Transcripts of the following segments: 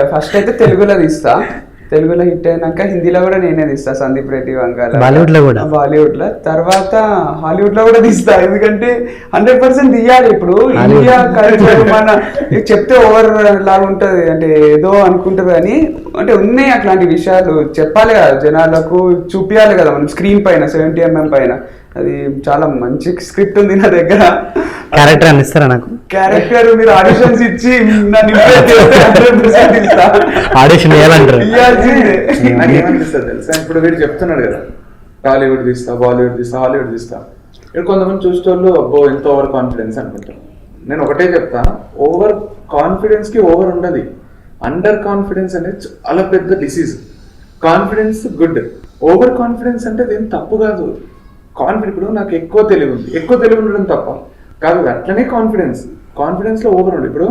First అయితే తెలుగులో తీస్తా. తెలుగులో హిట్ అయినాక హిందీలో కూడా నేనే తీస్తా సందీప్ రెడ్డి వంగాల. బాలీవుడ్లో కూడా? బాలీవుడ్లో తర్వాత హాలీవుడ్లో కూడా తీస్తా. ఎందుకంటే హండ్రెడ్ పర్సెంట్ తీయాలి ఇప్పుడు. ఇండియా కల్చర్ మన చెప్తే ఓవర్ లాగా ఉంటది. అంటే ఏదో అనుకుంటారు కానీ అంటే ఉన్నాయి అట్లాంటి విషయాలు. చెప్పాలి కదా జనాలకు చూపించాలి కదా మనం స్క్రీన్ పైన సెవెంటీ ఎంఎం పైన. అది చాలా మంచి స్క్రిప్ట్ ఉంది నా దగ్గర. క్యారెక్టర్ అని ఇస్తారా నాకు? క్యారెక్టర్ మీరు ఆడిషన్స్ ఇచ్చి నన్ను impress చేస్తే 100% ఇస్తా. ఆడిషన్. నాకు ఏమనిపిస్తుంది తెలుసా? ఇప్పుడు వీడు చెప్తున్నాడు కదా టాలీవుడ్ తీస్తా బాలీవుడ్ తీస్తా హాలీవుడ్ తీస్తా. ఇక్కడ కొంతమంది చూసేటోళ్ళు అబ్బో ఎంత ఓవర్ కాన్ఫిడెన్స్ అనుకుంటారు. నేను ఒకటే చెప్తా ఓవర్ కాన్ఫిడెన్స్కి ఓవర్ ఉండదు. అండర్ కాన్ఫిడెన్స్ అనేది చాలా పెద్ద disease confidence good over confidence అంటే అదేం తప్పు కాదు. కాన్ఫిడెన్స్ ఇప్పుడు నాకు ఎక్కువ తెలివి ఉంది. ఎక్కువ తెలివి ఉండడం తప్ప. కాదు అట్లనే కాన్ఫిడెన్స్ కాన్ఫిడెన్స్లో ఓవర్ ఉంది ఇప్పుడు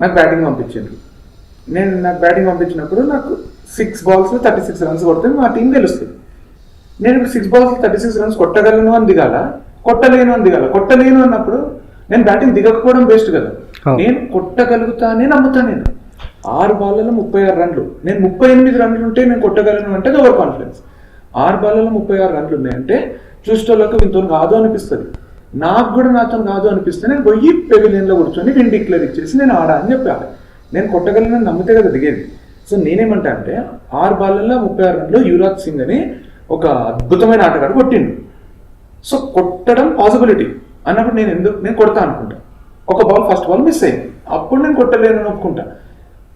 నాకు బ్యాటింగ్ పంపించింది నేను నాకు బ్యాటింగ్ పంపించినప్పుడు నాకు six balls thirty six runs కొడితే మా టీం గెలుస్తుంది. నేను ఇప్పుడు six balls thirty six runs కొట్టగలను అని దిగాల కొట్టలేను అని దిగాల కొట్టలేను అన్నప్పుడు నేను బ్యాటింగ్ దిగకపోవడం బెస్ట్ కదా. నేను కొట్టగలుగుతానే నమ్ముతా నేను. ఆరు బాళ్ళలో ముప్పై ఆరు రన్లు నేను ముప్పై ఎనిమిది రన్లు ఉంటే నేను కొట్టగలను అంటే అది ఓవర్ కాన్ఫిడెన్స్ ఆరు బాళ్ళలో ముప్పై ఆరు రన్లు ఉన్నాయంటే చూసేటోళ్ళకు వీళ్ళతో కాదు అనిపిస్తుంది. నాకు కూడా నాతో కాదు అనిపిస్తే నేను పోయి పెవిలియన్లో కూర్చొని విన్ డిక్లేర్ ఇచ్చేసి నేను ఆడా అని చెప్పాలి నేను కొట్టగలను నమ్మితే కదా దిగేది. సో నేనేమంటా అంటే ఆరు బాళ్ళల్లో ముప్పై ఆరు రన్లు యువరాజ్ సింగ్ అని ఒక అద్భుతమైన ఆటగాడు కొట్టిండు. సో కొట్టడం పాసిబిలిటీ అన్నప్పుడు నేను ఎందుకు నేను కొడతా అనుకుంటా. ఒక బాల్ ఫస్ట్ బాల్ మిస్ అయింది. అప్పుడు నేను కొట్టలేను ఒప్పుకుంటా.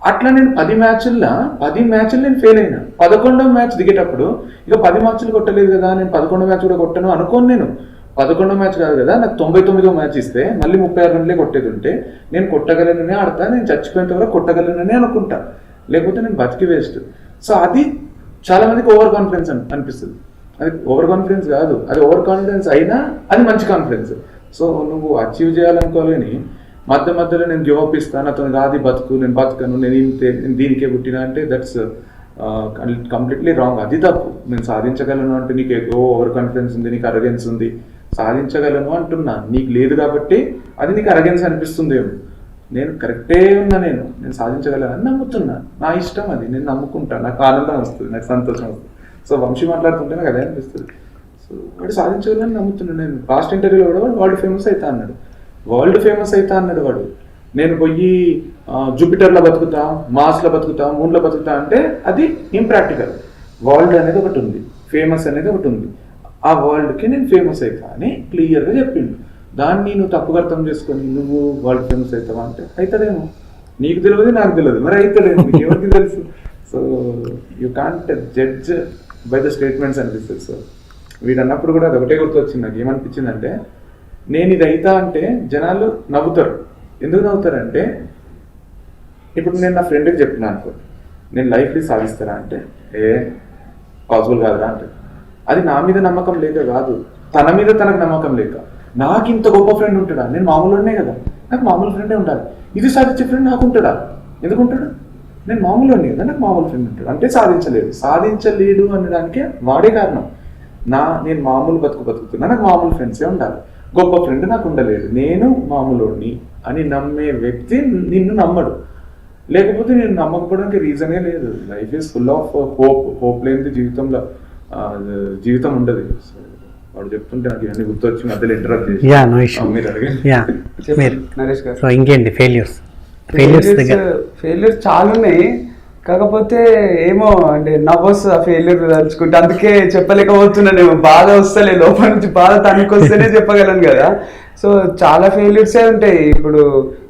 అట్లా నేను పది మ్యాచ్ల్లో పది మ్యాచ్లు నేను ఫెయిల్ అయినా. పదకొండవ మ్యాచ్ దిగేటప్పుడు ఇక పది మ్యాచ్లు కొట్టలేదు కదా నేను పదకొండో మ్యాచ్ కూడా కొట్టను అనుకోను నేను. పదకొండో మ్యాచ్ కాదు కదా నాకు తొంభై తొమ్మిదో మ్యాచ్ ఇస్తే మళ్ళీ ముప్పై ఆరు రన్లే కొట్టేది ఉంటే నేను కొట్టగలననే ఆడతా నేను చచ్చిపోయేంత వరకు కొట్టగలననే అనుకుంటా. లేకపోతే నేను బతికి వేస్ట్ సో అది చాలా మందికి ఓవర్ కాన్ఫిడెన్స్ అనిపిస్తుంది. అది ఓవర్ కాన్ఫిడెన్స్ కాదు. అది ఓవర్ కాన్ఫిడెన్స్ అయినా అది మంచి కాన్ఫిడెన్స్ సో నువ్వు అచీవ్ చేయాలనుకోలేని మధ్య మధ్యలో నేను గివప్ ఇస్తాను. అతను రాది బతుకు నేను బతుకను నేను ఇంతే నేను దీనికే పుట్టినా అంటే దట్స్ కంప్లీట్లీ రాంగ్ అది తప్పు. నేను సాధించగలను అంటే నీకు ఎక్కువ ఓవర్ కాన్ఫిడెన్స్ ఉంది నీకు అరగెన్స్ ఉంది. సాధించగలను అంటున్నా. నీకు లేదు కాబట్టి అది నీకు అరగెన్స్ అనిపిస్తుంది నేను కరెక్టే ఉన్నా నేను నేను సాధించగలను అని నమ్ముతున్నా. నా ఇష్టం అది. నేను నమ్ముకుంటా. నాకు ఆనందం వస్తుంది నాకు సంతోషం వస్తుంది. సో వంశీ మాట్లాడుతుంటే నాకు అదే అనిపిస్తుంది. సో వాడు సాధించగలని నమ్ముతున్నాను నేను లాస్ట్ ఇంటర్వ్యూలో కూడా వాడు ఫేమస్ అవుతా అన్నాడు. వరల్డ్ ఫేమస్ అవుతా అన్నాడు వాడు. నేను పోయి జూపిటర్లో బతుకుతా మార్స్లో బతుకుతా మూన్లో బతుకుతా అంటే అది ఇంప్రాక్టికల్ వరల్డ్ అనేది ఒకటి ఉంది. ఫేమస్ అనేది ఒకటి ఉంది. ఆ వరల్డ్కి నేను ఫేమస్ అవుతా అని క్లియర్గా చెప్పిండు. దాన్ని నువ్వు తప్పుగా అర్థం చేసుకొని నువ్వు వరల్డ్ ఫేమస్ అవుతావా అంటే అవుతాడేమో నీకు తెలియదు నాకు తెలియదు. మరి అవుతాడేమో ఎవరికి తెలుసు? So you can't judge by the statements అనిపిస్తుంది సార్ వీడు అన్నప్పుడు కూడా అది ఒకటే గుర్తొచ్చింది. నాకు ఏమనిపించిందంటే నేను ఇది అవుతా అంటే జనాలు నవ్వుతారు. ఎందుకు నవ్వుతారంటే ఇప్పుడు నేను నా ఫ్రెండ్కి చెప్పినా అనుకో నేను లైఫ్ని సాధిస్తారా అంటే ఏ పాసిబుల్ కాదురా అంటే. అది నా మీద నమ్మకం లేక కాదు. తన మీద తనకు నమ్మకం లేక. నాకు ఇంత గొప్ప ఫ్రెండ్ ఉంటాడా? నేను మామూలునే కదా. నాకు మామూలు ఫ్రెండే ఉండాలి ఇది సాధించే ఫ్రెండ్ నాకు ఉంటాడా? ఎందుకు ఉంటాడు? నేను మామూలునే కదా. నాకు మామూలు ఫ్రెండ్ ఉంటాడు. అంటే సాధించలేడు. సాధించలేడు అనడానికే వాడే కారణం. నా నేను మామూలు బతుకు బతుకుతున్నా. నాకు మామూలు ఫ్రెండ్సే ఉండాలి. గొప్ప ఫ్రెండ్ నాకు ఉండలేడు నేను మామూలుని అని నమ్మే వ్యక్తి నిన్ను నమ్మడు. లేకపోతే నేను నమ్మకపోవడానికి రీజనే లేదు. Life is full of hope hope లేనిది జీవితంలో ఆ, జీవితం ఉండదు. So, వాడు చెప్తుంటే నాకు ఇవన్నీ గుర్తొచ్చి మధ్యలో ఇంటరప్ట్ చేసి నరేష్ గారు. సో ఇంకేంటి? ఫెయిల్యూర్స్ ఫెయిల్యూర్స్ ఫెయిల్యూర్స్ చాలా ఉన్నాయి. కాకపోతే ఏమో అంటే నర్వస్ ఆ ఫెయిల్యూర్ తలుచుకుంటే అందుకే చెప్పలేకపోతున్నానేమో. బాధ వస్తలే లోపల నుంచి బాధ తనకి వస్తేనే చెప్పగలను కదా. సో చాలా ఫెయిల్యూర్సే ఉంటాయి. ఇప్పుడు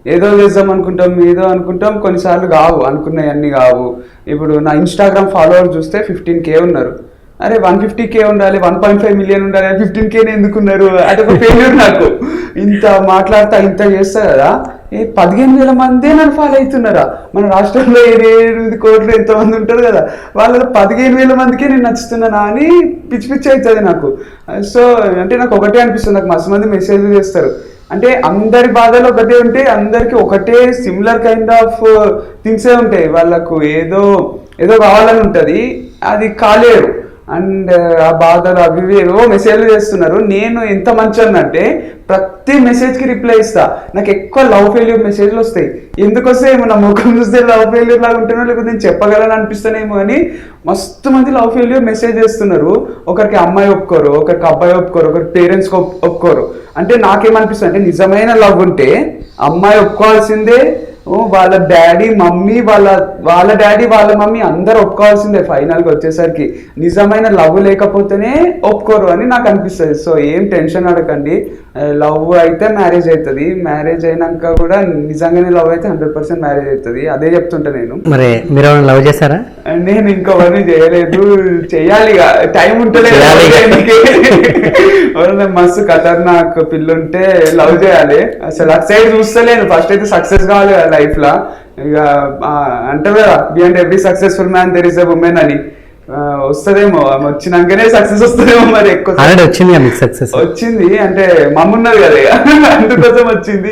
ఏదో చేద్దాం అనుకుంటాం ఏదో అనుకుంటాం. కొన్నిసార్లు కావు అనుకున్నవన్నీ కావు. ఇప్పుడు నా ఇన్స్టాగ్రామ్ ఫాలోవర్ చూస్తే ఫిఫ్టీన్ కే ఉన్నారు. అరే వన్ ఫిఫ్టీ కే ఉండాలి వన్ పాయింట్ ఫైవ్ మిలియన్ ఉండాలి ఫిఫ్టీన్ కేనే ఎందుకున్నారు అదొక ఫెయిల్యూర్ నాకు. ఇంత మాట్లాడతా ఇంత చేస్తా కదా. ఏ పదిహేను వేల మందే నన్ను ఫాలో అవుతున్నారా? మన రాష్ట్రంలో ఏడు ఎనిమిది కోట్లు ఎంతమంది ఉంటారు కదా వాళ్ళలో పదిహేను వేల మందికే నేను నచ్చుతున్నానా అని పిచ్చి పిచ్చి అవుతుంది నాకు. సో అంటే నాకు ఒకటే అనిపిస్తుంది నాకు మస్తు మంది మెసేజ్ చేస్తారు. అంటే అందరి బాధలు ఒకటే ఉంటే అందరికి ఒకటే సిమిలర్ కైండ్ ఆఫ్ థింగ్సే ఉంటాయి. వాళ్ళకు ఏదో ఏదో కావాలని ఉంటుంది అది కాలేరు. అండ్ ఆ బాధలు అవి ఇవి ఏవో మెసేజ్లు చేస్తున్నారు. నేను ఎంత మంచి అంటే ప్రతి మెసేజ్కి రిప్లై ఇస్తా. నాకు ఎక్కువ లవ్ ఫెయిల్యూర్ మెసేజ్లు వస్తాయి. ఎందుకు వస్తాయి ఏమో నా ముఖం చూస్తే లవ్ ఫెయిల్యూర్ లాగా ఉంటున్నా లేకపోతే నేను చెప్పగలను అనిపిస్తానేమో అని మస్తు మంది లవ్ ఫెయిల్యూర్ మెసేజ్ చేస్తున్నారు. ఒకరికి అమ్మాయి ఒప్పుకోరు ఒకరికి అబ్బాయి ఒప్పుకోరు ఒకరికి పేరెంట్స్కి ఒప్పుకోరు. అంటే నాకేమనిపిస్తుంది అంటే నిజమైన లవ్ ఉంటే అమ్మాయి ఒప్పుకోవాల్సిందే వాళ్ళ డాడీ మమ్మీ వాళ్ళ వాళ్ళ డాడీ వాళ్ళ మమ్మీ అందరు ఒప్పుకోవాల్సిందే ఫైనల్గా వచ్చేసరికి. నిజమైన లవ్ లేకపోతేనే ఒప్పుకోరు అని నాకు అనిపిస్తుంది. సో ఏం టెన్షన్ అడగండి లవ్ అయితే మ్యారేజ్ అవుతుంది మ్యారేజ్ అయినాక కూడా నిజంగానే లవ్ అయితే హండ్రెడ్ పర్సెంట్ మ్యారేజ్ అవుతుంది అదే చెప్తుంటా నేను. మరి మీరు లవ్ చేశారా? నేను ఇంకొవన్నీ చేయలేదు. టైం ఉంటలేదు చేయాలి ఇక. ఎవరైనా మస్తు ఖతర్నాక్ పిల్లుంటే లవ్ చేయాలి. అసలు అటు సైడ్ చూస్తలేను. ఫస్ట్ అయితే సక్సెస్ కావాలి కదా లైఫ్ లా. ఇక ఆ, అంటారు కదా beyond every successful man there is a woman అని. వస్తదేమో. వచ్చినాకనే సక్సెస్ వస్తుందేమో మరి ఎక్కువ. వచ్చింది సక్సెస్ వచ్చింది. అంటే మమ్మ ఉన్నది కదా అందుకోసం వచ్చింది.